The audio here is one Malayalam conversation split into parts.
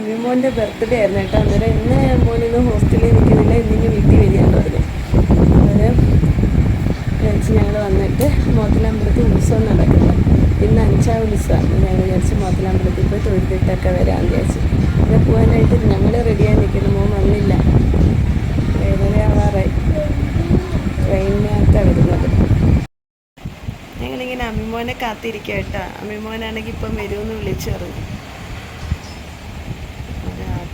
അമ്മിമോന്റെ ബർത്ത്ഡേ ആയിരുന്നു കേട്ടോ. അന്നേരം ഇന്ന് മോനൊന്ന് ഹോസ്റ്റലിൽ നിൽക്കുന്നില്ല ഇന്നിങ്ങ് വീട്ടിൽ വരികയാണ് പറഞ്ഞു. അന്നേരം ഞങ്ങൾ വന്നിട്ട് മോത്തിലമ്പലത്തിൽ ഉത്സവം നടക്കുന്നത് ഇന്ന് അഞ്ചാം ഉത്സവമാണ്. ഞങ്ങൾ വിചാരിച്ച് മോത്തിലമ്പലത്തിൽ പോയി തൊഴുതിട്ടൊക്കെ വരാമെന്ന് വിചാരിച്ചു. അങ്ങനെ പോകാനായിട്ട് ഞങ്ങൾ റെഡിയായി നിൽക്കുന്നു മോൻ വന്നില്ല. ഞങ്ങളിങ്ങനെ അമ്മിമോനെ കാത്തിരിക്കുക കേട്ടോ. അമ്മിമോനാണെങ്കിൽ ഇപ്പം വരുമെന്ന് വിളിച്ചു പറഞ്ഞു.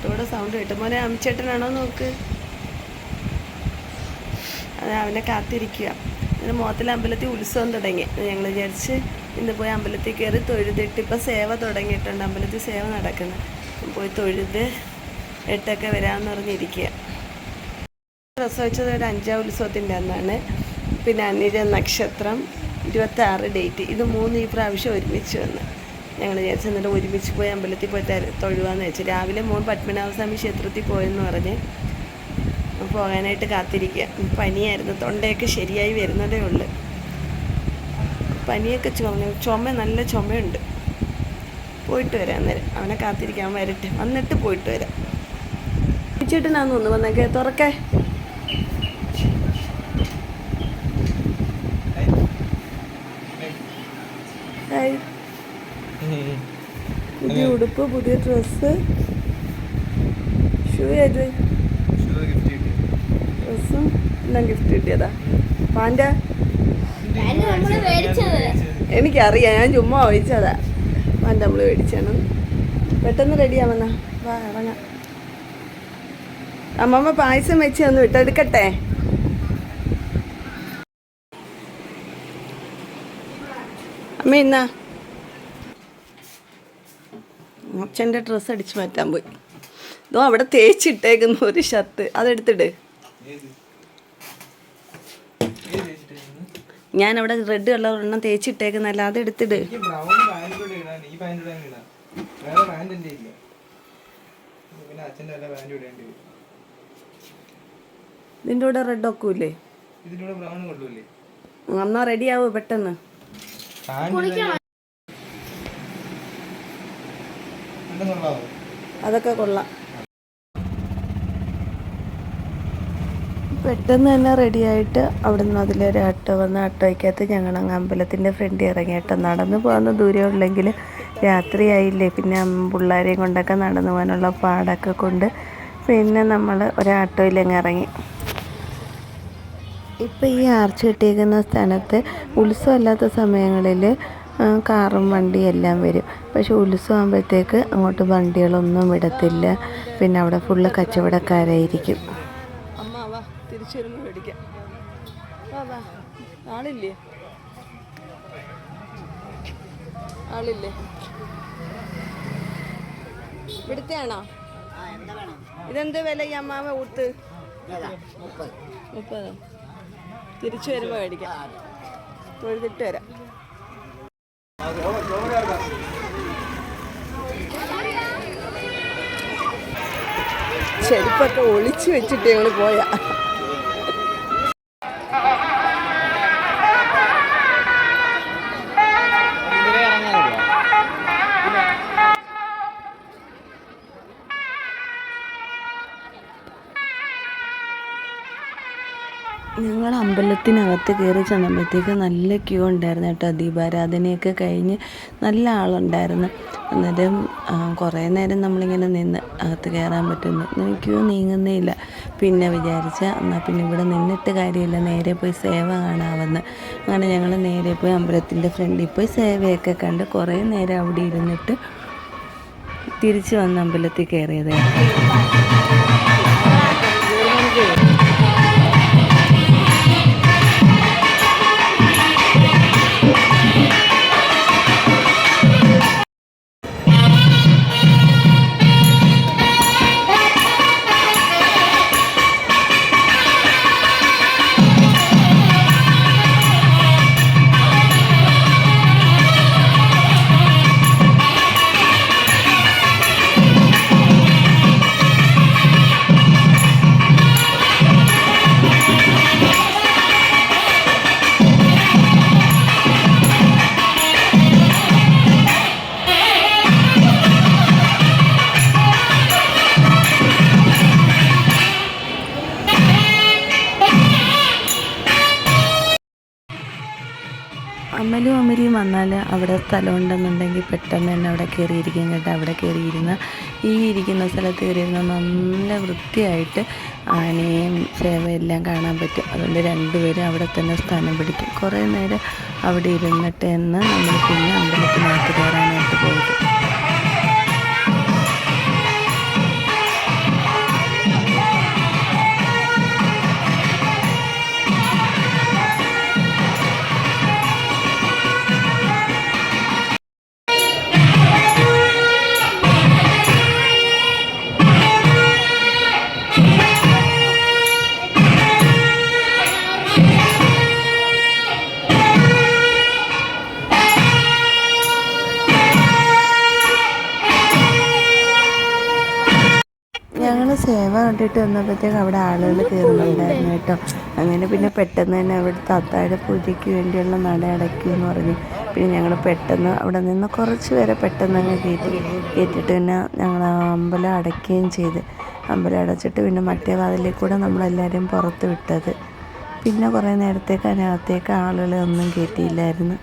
ആട്ടോടെ സൗണ്ട് കേട്ടു. മോനെ അമിച്ചേട്ടനാണോ നോക്ക്. അത് അവനെ കാത്തിരിക്കുക. അങ്ങനെ മോത്തല അമ്പലത്തിൽ ഉത്സവം തുടങ്ങി. ഞങ്ങൾ വിചാരിച്ച് ഇന്ന് പോയി അമ്പലത്തിൽ കയറി തൊഴുതിട്ട് ഇപ്പം സേവ തുടങ്ങിയിട്ടുണ്ട്. അമ്പലത്തിൽ സേവ നടക്കുന്നത് പോയി തൊഴുത് എട്ടൊക്കെ വരാമെന്ന് പറഞ്ഞിരിക്കുക. പ്രസവിച്ചത് ഒരു അഞ്ചാം ഉത്സവത്തിന്റെ അന്നാണ്. പിന്നെ അനിര നക്ഷത്രം ഇരുപത്തി ആറ് ഡേറ്റ്. ഇത് മൂന്ന് ഈ പ്രാവശ്യം ഒരുമിച്ച് വന്ന്. ഞങ്ങൾ വിചാരിച്ചു എന്നിട്ട് ഒരുമിച്ച് പോയി അമ്പലത്തിൽ പോയി തൊഴുവാന്ന് വെച്ചു രാവിലെ മോൻ പത്മനാഭസ്വാമി ക്ഷേത്രത്തിൽ പോയെന്ന് പറഞ്ഞ് പോകാനായിട്ട് കാത്തിരിക്കുക പനിയായിരുന്നു. തൊണ്ടയൊക്കെ ശരിയായി വരുന്നതേ ഉള്ളു. പനിയൊക്കെ ചുമ ചുമ നല്ല ചുമയുണ്ട്. പോയിട്ട് വരാം അന്നേരം. അവനെ കാത്തിരിക്കാൻ വരട്ടെ. വന്നിട്ട് പോയിട്ട് വരാം. ചേട്ടനാന്ന് തോന്നുന്നു വന്നേക്കെ. തുറക്കേ ഹായ് പുതിയ ഉടുപ്പ് പുതിയ ഡ്രസ്സ്. ഷൂ ഏത്? ഡ്രസ്സും എല്ലാം ഗിഫ്റ്റ് കിട്ടിയതാ. പാന്റെ എനിക്കറിയാം ഞാൻ ചുമ്മാ ഒഴിച്ചതാ പാന്റെ നമ്മൾ മേടിച്ചാണ്. പെട്ടെന്ന് റെഡിയാവുന്ന വാ ഇറങ്ങാം. അമ്മമ്മ പായസം വെച്ച് ഒന്ന് വിട്ടെടുക്കട്ടെ അമ്മ എന്നാ അച്ഛന്റെ ഡ്രസ്സ് അടിച്ച് മാറ്റാൻ പോയി. ഇതോ അവിടെ തേച്ചിട്ടേക്കുന്ന ഒരു ഷർട്ട്. അതെടുത്തിട്. ഞാൻ അവിടെ റെഡ് കളർ ഒരെണ്ണം തേച്ചിട്ടേക്കുന്നല്ല ഇടേണ്ടി വരും. ഇതിന്റെ കൂടെ റെഡ് ഒക്കൂല്ലേ? ഇതിന്റെ ബ്രൗൺ കൊള്ളൂല്ലേ? എന്നാ റെഡി ആവോ പെട്ടെന്ന്. പാന്റ് അതൊക്കെ കൊള്ളാം. പെട്ടെന്ന് തന്നെ റെഡിയായിട്ട് നിന്ന് അതിലൊരു ആട്ടോ വന്ന് ആട്ടോയ്ക്കകത്ത് ഞങ്ങൾ അങ്ങ് അമ്പലത്തിന്റെ ഫ്രണ്ട് ഇറങ്ങിയിട്ട് നടന്നു പോകുന്ന ദൂരം ഉള്ളെങ്കിൽ രാത്രിയായില്ലേ? പിന്നെ പിള്ളേരെയും കൊണ്ടൊക്കെ നടന്നു പോകാനുള്ള പാടൊക്കെ കൊണ്ട് പിന്നെ നമ്മൾ ഒരാട്ടോയിൽ അങ്ങ് ഇറങ്ങി. ഇപ്പം ഈ ആർച്ച് കിട്ടിയിരിക്കുന്ന സ്ഥലത്ത് ഉത്സവമല്ലാത്ത സമയങ്ങളിൽ കാറും വണ്ടിയും എല്ലാം വരും. പക്ഷെ ഉത്സവമാകുമ്പോഴത്തേക്ക് അങ്ങോട്ട് വണ്ടികളൊന്നും വിടത്തില്ല. പിന്നെ അവിടെ ഫുള്ള് കച്ചവടക്കാരായിരിക്കും. അമ്മ വാ തിരിച്ചു വരുമ്പോൾ മേടിക്കാം. വാ വാ. ആളില്ലേ? ഇതെന്ത് വില ഈ അമ്മാവ ഊത്ത് മുപ്പതോ. തിരിച്ചു വരുമ്പോൾ മേടിക്കാം. തൊഴുതിട്ട് വരാം. ചെരുപ്പൊക്കെ ഒളിച്ചു വെച്ചിട്ട് ഞങ്ങൾ പോയാ. ഞങ്ങൾ അമ്പലത്തിനകത്ത് കയറി ചെന്നപ്പോഴത്തേക്ക് നല്ല ക്യൂ ഉണ്ടായിരുന്നു കേട്ടോ. ദീപാരാധനയൊക്കെ കഴിഞ്ഞ് നല്ല ആളുണ്ടായിരുന്നു. അന്നേരം കുറേ നേരം നമ്മളിങ്ങനെ നിന്ന് അകത്ത് കയറാൻ പറ്റുന്നു. ക്യൂ നീങ്ങുന്നേ ഇല്ല പിന്നെ വിചാരിച്ച എന്നാൽ പിന്നെ ഇവിടെ നിന്നിട്ട് കാര്യമില്ല. നേരെ പോയി സേവ കാണാമെന്ന്. അങ്ങനെ ഞങ്ങൾ നേരെ പോയി അമ്പലത്തിന്റെ ഫ്രണ്ടിൽ പോയി സേവയൊക്കെ കണ്ട് കുറേ നേരം അവിടെ ഇരുന്നിട്ട് തിരിച്ചു വന്ന് അമ്പലത്തിൽ കയറിയതായിരുന്നു. അമലും അമ്മലിയും വന്നാൽ അവിടെ സ്ഥലം ഉണ്ടെന്നുണ്ടെങ്കിൽ പെട്ടെന്ന് തന്നെ അവിടെ കയറിയിരിക്കും കേട്ടോ. അവിടെ കയറിയിരുന്ന ഈ ഇരിക്കുന്ന സ്ഥലത്ത് കയറിയിരുന്ന നല്ല വൃത്തിയായിട്ട് ആനയും സേവയെല്ലാം കാണാൻ പറ്റും. അതുകൊണ്ട് രണ്ടുപേരും അവിടെ തന്നെ സ്ഥാനം പിടിക്കും. കുറേ നേരം അവിടെ ഇരുന്നിട്ട് എന്ന് നമ്മൾ പിന്നെ അമ്പലത്തിനകത്ത് കയറാനായിട്ട് പോയത് കണ്ടിട്ട് വന്നപ്പോഴത്തേക്ക് അവിടെ ആളുകൾ കയറുന്നുണ്ടായിരുന്നു കേട്ടോ. അങ്ങനെ പിന്നെ പെട്ടെന്ന് തന്നെ അവിടുത്തെ അത്താഴ പൂജയ്ക്ക് വേണ്ടിയുള്ള നട അടയ്ക്കും എന്ന് പറഞ്ഞു. പിന്നെ ഞങ്ങൾ പെട്ടെന്ന് അവിടെ നിന്ന് കുറച്ച് പേരെ പെട്ടെന്ന് അങ്ങ് കയറ്റി. കയറ്റിയിട്ട് പിന്നെ ഞങ്ങൾ അമ്പലം അടയ്ക്കുകയും ചെയ്ത്. അമ്പലം അടച്ചിട്ട് പിന്നെ മറ്റേ വാതിലിൽ കൂടെ നമ്മളെല്ലാവരെയും പുറത്ത് വിട്ടത്. പിന്നെ കുറേ നേരത്തേക്ക് അതിനകത്തേക്ക് ആളുകളെ ഒന്നും കയറ്റിയില്ലായിരുന്നു.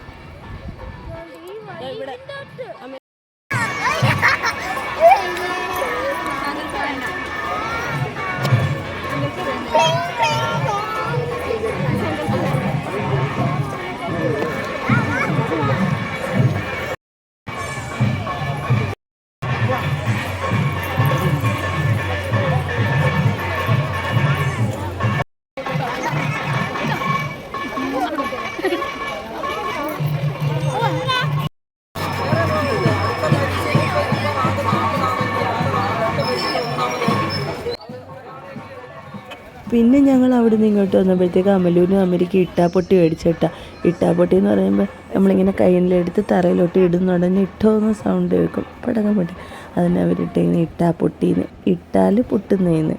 പിന്നെ ഞങ്ങൾ അവിടെ നിന്ന് ഇങ്ങോട്ട് വന്നപ്പോഴത്തേക്ക് അമലൂനും അമരിക്ക് ഇട്ടാപ്പൊട്ടി മേടിച്ചിട്ട. ഇട്ടാപ്പൊട്ടി എന്ന് പറയുമ്പോൾ നമ്മളിങ്ങനെ കയ്യിലെടുത്ത് തറയിലോട്ട് ഇടുന്ന ഉടനെ ഇട്ടോ എന്ന് സൗണ്ട് കേൾക്കും. പടക്കം പൊട്ടി. അതിന് അവരിട്ട് ഇട്ടാപ്പൊട്ടിന്ന്. ഇട്ടാ പൊട്ടീന്ന് ഇട്ടാൽ പൊട്ടുന്നേന്ന്.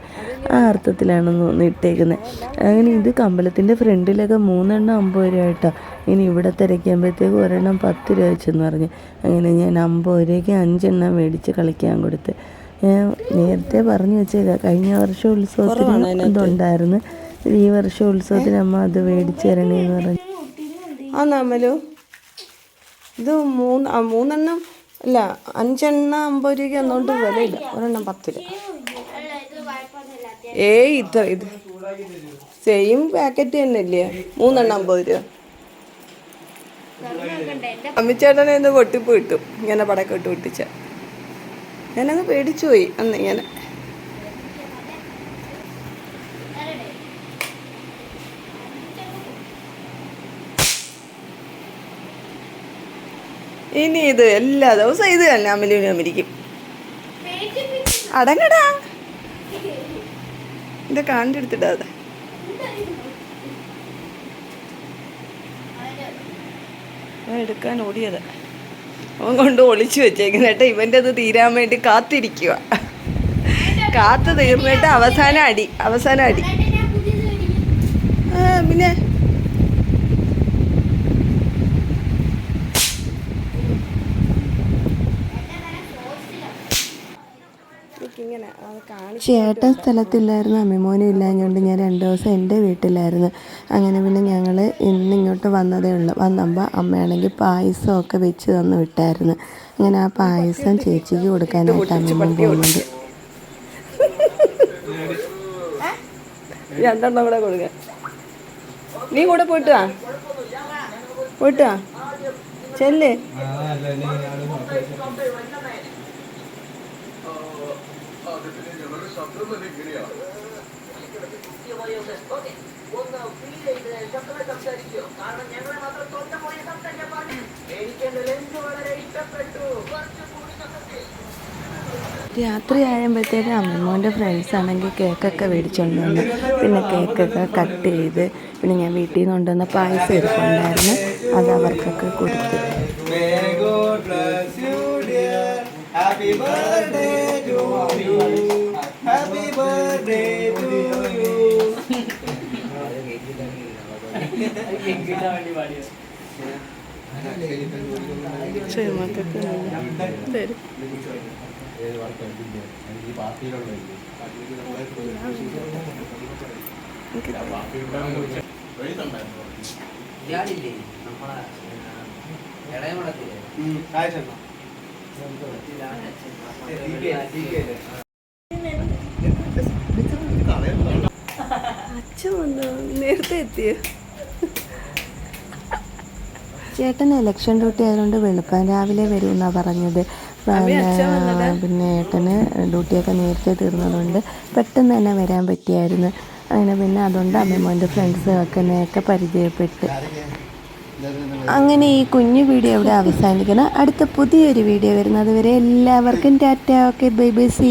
ആ അർത്ഥത്തിലാണെന്ന് തോന്നുന്നു ഇട്ടേക്കുന്നത് അങ്ങനെ ഇത് കമ്പലത്തിന്റെ ഫ്രണ്ടിലൊക്കെ മൂന്നെണ്ണം അമ്പത് രൂപ ഇനി ഇവിടെ തിരക്കുമ്പോഴത്തേക്ക് ഒരെണ്ണം പത്ത് രൂപ വെച്ചെന്ന് പറഞ്ഞ്. അങ്ങനെ ഞാൻ അമ്പത് രൂപയ്ക്ക് അഞ്ചെണ്ണം മേടിച്ച് കളിക്കാൻ കൊടുത്ത്. ഞാൻ നേരത്തെ പറഞ്ഞു വെച്ചേക്കാം കഴിഞ്ഞ വർഷം ഉത്സവത്തിന് ഇതുണ്ടായിരുന്നു. ഈ വർഷം ഉത്സവത്തിന് അമ്മ അത് മേടിച്ചു തരണേന്ന് പറഞ്ഞു. ആ നമ്മലു ഇത് മൂന്ന് ആ, മൂന്നെണ്ണം അല്ല അഞ്ചെണ്ണം അമ്പത് രൂപയ്ക്ക് ഒന്നുകൊണ്ട് വിലയില്ല. ഒരെണ്ണം പത്ത് രൂപ ഏയ് ഇത്ര ഇത്. സെയിം പാക്കറ്റ് തന്നെ ഇല്ലേ മൂന്നെണ്ണം അമ്പത് രൂപ. അമ്മിച്ചേട്ടനെ ഇന്ന് പൊട്ടിപ്പ് കിട്ടും ഇങ്ങനെ പടക്കം ഇട്ട് പൊട്ടിച്ച. ഞാനങ്ങ് പേടിച്ചു പോയി. അന്ന് ഇങ്ങനെ ഇനി ഇത് എല്ലാ ദിവസവും ഇത് തന്നെ അമലിനും അമരിക്കും അടങ്ങടാ. ഇത് കാണ്ടെടുത്തിടാതെ എടുക്കാൻ ഓടിയത്. അവൻ കൊണ്ട് ഒളിച്ചു വെച്ചേക്കുന്ന. കേട്ടോ ഇവന്റെ അത് തീരാൻ വേണ്ടി കാത്തിരിക്കുക കാത്തു തീർന്നിട്ട് അവസാനം അടി അവസാനം അടി. പിന്നെ? ചേട്ടൻ സ്ഥലത്തില്ലായിരുന്നു അമ്മിമോനും ഇല്ലാഞ്ഞുകൊണ്ട് ഞാൻ രണ്ട് ദിവസം എന്റെ വീട്ടിലായിരുന്നു. അങ്ങനെ പിന്നെ ഞങ്ങൾ ഇന്ന് ഇങ്ങോട്ട് വന്നതേ ഉള്ളൂ. വന്നപ്പോൾ അമ്മയാണെങ്കിൽ പായസമൊക്കെ വെച്ച് തന്ന് വിട്ടായിരുന്നു. അങ്ങനെ ആ പായസം ചേച്ചിക്ക് കൊടുക്കാനായിട്ട് അമ്മമ്മ പോകുന്നുണ്ട്. രണ്ടെണ്ണം കൂടെ കൊടുക്ക. നീ കൂടെ പോയിട്ട്? വാ പോയിട്ട്? വാ ചെല്ലേ. ആ അല്ല അല്ലെങ്കിൽ ആൾ സംസാരിച്ചു രാത്രി ആയപ്പോഴത്തേക്കും അമ്മമ്മോന്റെ ഫ്രണ്ട്സ് ആണെങ്കിൽ കേക്കൊക്കെ മേടിച്ചുകൊണ്ട് വന്നു. പിന്നെ കേക്കൊക്കെ കട്ട് ചെയ്ത് പിന്നെ ഞാൻ വീട്ടിൽ നിന്ന് കൊണ്ടുവന്ന പായസം എടുക്കുന്നുണ്ടായിരുന്നു അത് അവർക്കൊക്കെ കൊടുത്തു. അച്ഛൻ വന്നു നേരത്തെ എത്തിയോ. ചേട്ടൻ ഇലക്ഷൻ ഡ്യൂട്ടി ആയതുകൊണ്ട് വെളുപ്പം രാവിലെ വരും എന്നാണ് പറഞ്ഞത് പിന്നെ ഏട്ടന് ഡ്യൂട്ടിയൊക്കെ നേരത്തെ തീർന്നതുകൊണ്ട് പെട്ടെന്ന് തന്നെ വരാൻ പറ്റിയായിരുന്നു. അങ്ങനെ പിന്നെ അതുകൊണ്ട് അമ്മമ്മോന്റെ ഫ്രണ്ട്സ് ഒക്കെ പരിചയപ്പെട്ട്. അങ്ങനെ ഈ കുഞ്ഞു വീഡിയോ ഇവിടെ അവസാനിക്കണം അടുത്ത പുതിയൊരു വീഡിയോ വരുന്നത് വരെ എല്ലാവർക്കും tata. Okay bye bye see